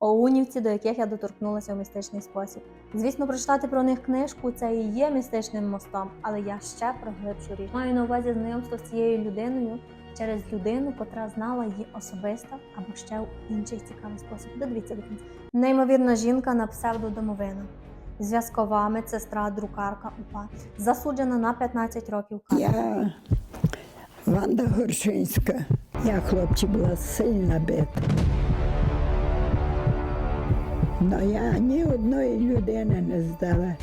Оунівці, до яких я доторкнулася у містичний спосіб. Звісно, прочитати про них книжку це і є містичним мостом, але я ще про глибшу річ. Маю на увазі знайомство з цією людиною через людину, котра знала її особисто або ще в інший цікавий спосіб. Додивіться до кінця. Неймовірна жінка на псевдодомовина. Зв'язкова медсестра, друкарка УПА, засуджена на 15 років. Я Ванда Горшинська. Я хлопці була сильно бита. Но я ні одної людини не здала.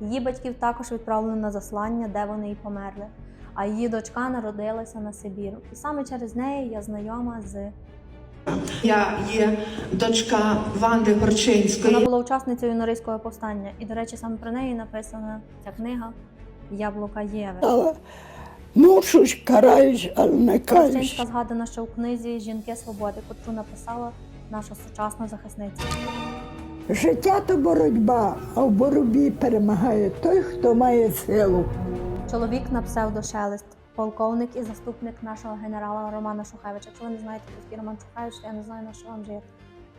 Її батьків також відправлено на заслання, де вони і померли. А її дочка народилася на Сибіру. І саме через неї я знайома з Я є дочка Ванди вона була учасницею Норильського повстання. І, до речі, саме про неї написана ця книга Яблука Єви. Але мушусь, караюсь, але не каюсь. Горчинська згадана ще у книзі Жінки свободи, котру написала наша сучасна захисниця. Життя то боротьба, а в боротьбі перемагає той, хто має силу. Чоловік на псевдошелест, полковник і заступник нашого генерала Романа Шухевича. Якщо ви не знаєте, хто такий Роман Шухевич, то я не знаю на що вам жити.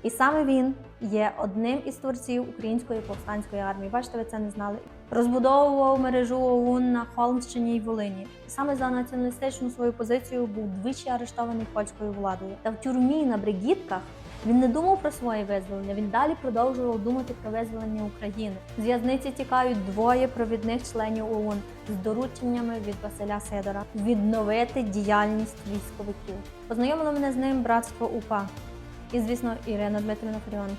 І саме він є одним із творців української повстанської армії. Бачите, ви це не знали. Розбудовував мережу ОУН на Холмщині і Волині. І саме за націоналістичну свою позицію був двічі арештований польською владою. Та в тюрмі на бригітках він не думав про своє визволення. Він далі продовжував думати про визволення України. З в'язниці тікають двоє провідних членів ОУН з дорученнями від Василя Сидора відновити діяльність військовиків. Познайомило мене з ним братство УПА і, звісно, Ірина Дмитрівна Фаріон.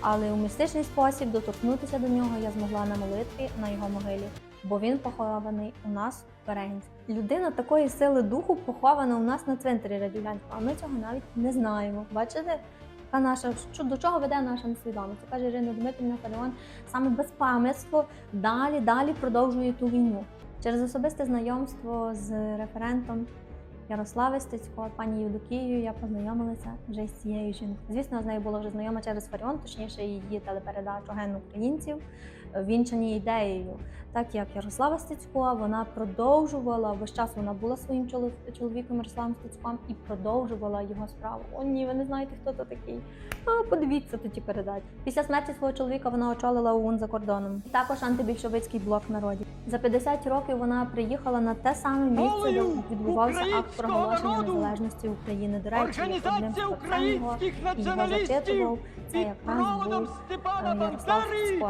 Але у містичний спосіб доторкнутися до нього я змогла на молитві на його могилі, бо він похований у нас в Берегінську. Людина такої сили духу похована у нас на цвинтарі Радюлянського, а ми цього навіть не знаємо. Бачите? Яка наша що до чого веде наша несвідомість? Каже Ірина Дмитрівна Фаріон. Саме безпам'ятство далі, далі продовжує ту війну. Через особисте знайомство з референтом Ярослави Стецько, пані Євдокією, я познайомилася вже з цією жінкою. Звісно, з нею була вже знайома через Фаріон, точніше її телепередачу Ген українців, вінчані ідеєю. Так як Ярослава Стецько, вона продовжувала весь час вона була своїм чолов- чоловіком Ярославом Стецьком і продовжувала його справу. О, ні, ви не знаєте, хто це такий. А, подивіться тоді передачі. Після смерті свого чоловіка вона очолила ОУН за кордоном. Також антибільшовицький блок народів. За 50 років вона приїхала на те саме місце, де відбувався акт проголошення народу незалежності України. До речі, одним українських і націоналістів це під проводом Степана Бандери.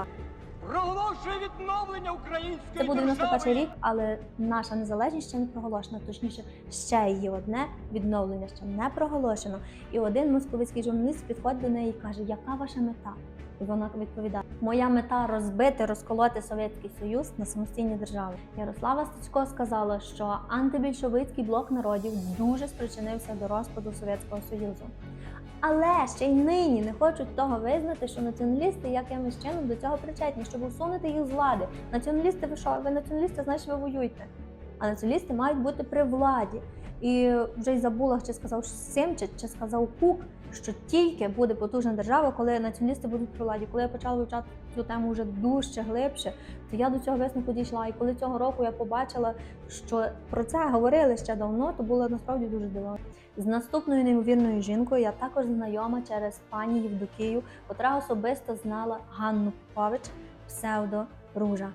Проголошує відновлення української Це був 91 рік, але наша незалежність ще не проголошена. Точніше, ще її одне відновлення ще не проголошено. І один московицький журналіст підходить до неї і каже: Яка ваша мета? І вона відповідає: Моя мета розбити, розколоти Совєтський Союз на самостійні держави. Ярослава Стецько сказала, що антибільшовицький блок народів дуже спричинився до розпаду Совєтського Союзу. Але ще й нині не хочуть того визнати, що націоналісти якимось чином до цього причетні, щоб усунути їх з влади. Націоналісти, ви що? Ви націоналісти, значить ви воюєте. А націоналісти мають бути при владі. І вже й забула, чи сказав Симчик, чи сказав Кук, що тільки буде потужна держава, коли націоналісти будуть при владі. Коли я почала вивчати цю тему вже дужче, глибше, то я до цього висновку дійшла. І коли цього року я побачила, що про це говорили ще давно, то було насправді дуже здивована. З наступною неймовірною жінкою я також знайома через пані Євдокію, котра особисто знала Ганну Попович, псевдо Ружа.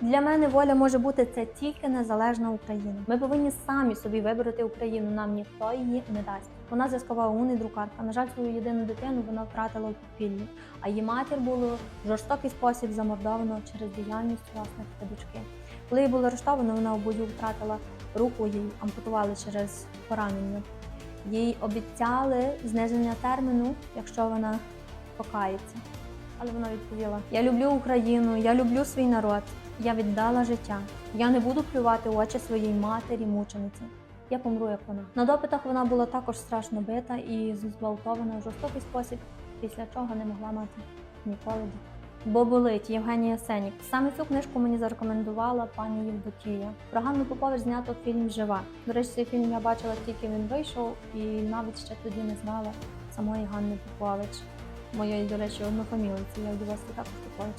Для мене воля може бути це тільки незалежна Україна. Ми повинні самі собі вибрати Україну. Нам ніхто її не дасть. Вона зв'язкова ун і друкарка. На жаль, свою єдину дитину вона втратила у підпіллі, а її матір було в жорстокий спосіб замордовано через діяльність власних дочки. Коли її було арештовано, вона у бою втратила руку, їй ампутували через поранення. Їй обіцяли зниження терміну, якщо вона покається. Але вона відповіла: Я люблю Україну, я люблю свій народ. Я віддала життя. Я не буду плювати очі своїй матері, мучениці. Я помру, як вона. На допитах вона була також страшно бита і зґвалтована в жорстокий спосіб, після чого не могла мати ніколи дітей. Бо болить Євгенія Сенік. Саме цю книжку мені зарекомендувала пані Євдокія. Про Ганну Попович знято фільм Жива. До речі, цей фільм я бачила тільки він вийшов, і навіть ще тоді не знала самої Ганни Попович. Моєї, до речі, однофамілиці. Я в також Попович.